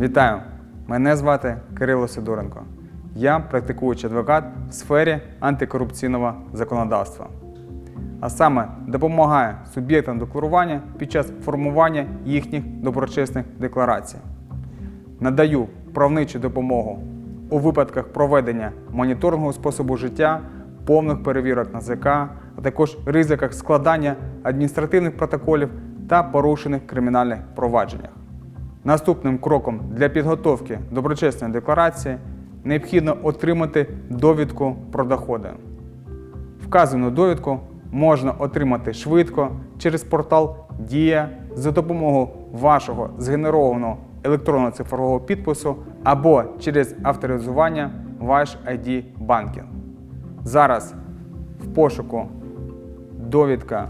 Вітаю! Мене звати Кирило Сидоренко. Я практикуючий адвокат в сфері антикорупційного законодавства. А саме допомагаю суб'єктам декларування під час формування їхніх доброчесних декларацій. Надаю правничу допомогу у випадках проведення моніторингового способу життя, повних перевірок НАЗК, а також ризиках складання адміністративних протоколів та порушених кримінальних провадженнях. Наступним кроком для підготовки доброчесної декларації необхідно отримати довідку про доходи. Вказану довідку можна отримати швидко через портал Дія за допомогою вашого згенерованого електронного цифрового підпису або через авторизування ваш ID банкінг. Зараз в пошуку довідка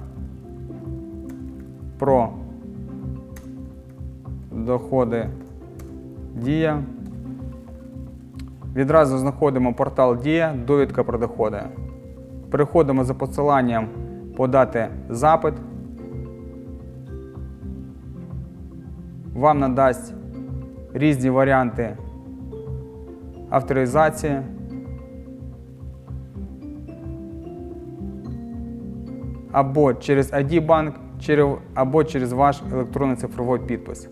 про доходи Дія. Відразу знаходимо портал Дія, довідка про доходи. Переходимо за посиланням подати запит. Вам надасть різні варіанти авторизації. Або через ID банк, або через ваш електронний цифровий підпис.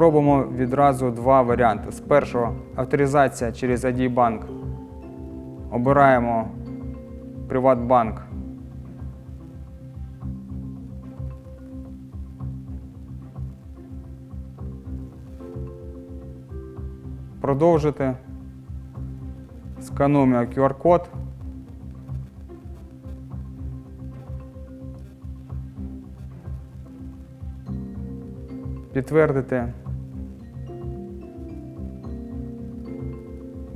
Спробуємо відразу два варіанти. З першого авторизація через ID банк. Обираємо Приватбанк. Продовжити. Скануємо QR-код. Підтвердити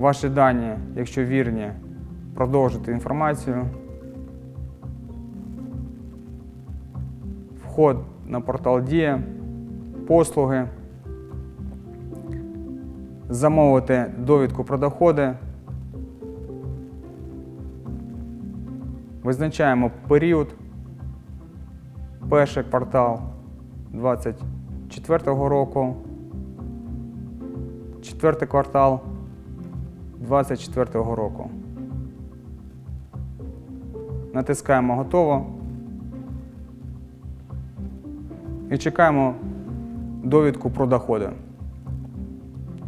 ваші дані, якщо вірні, продовжити інформацію. Вход на портал Дія, послуги, замовити довідку про доходи. Визначаємо період, перший квартал 2024 року, четвертий квартал 2024 року. Натискаємо готово і чекаємо довідку про доходи.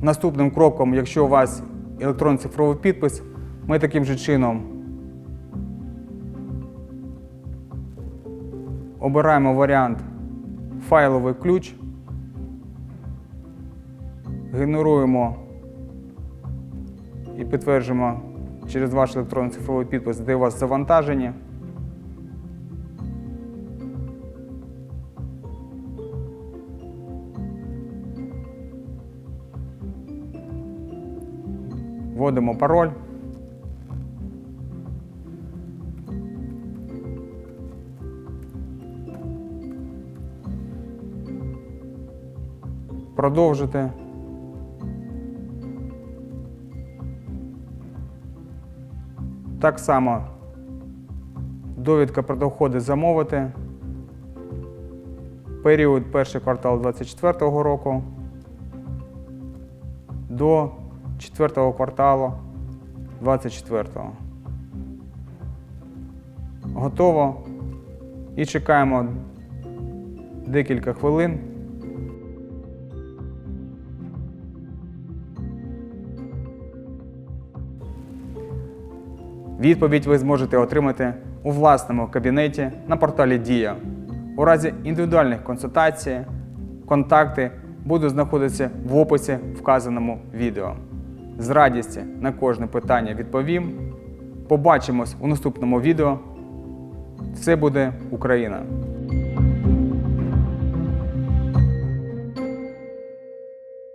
Наступним кроком, якщо у вас електронний цифровий підпис, ми таким же чином обираємо варіант файловий ключ, генеруємо і підтверджуємо через ваш електронний цифровий підпис, де у вас завантажені. Вводимо пароль. Продовжити. Так само довідка про доходи замовити. Період перший квартал 2024 року до 4 кварталу 24. Готово. І чекаємо декілька хвилин. Відповідь ви зможете отримати у власному кабінеті на порталі Дія. У разі індивідуальних консультацій контакти будуть знаходитися в описі вказаному відео. З радістю на кожне питання відповім. Побачимось у наступному відео. Все буде Україна!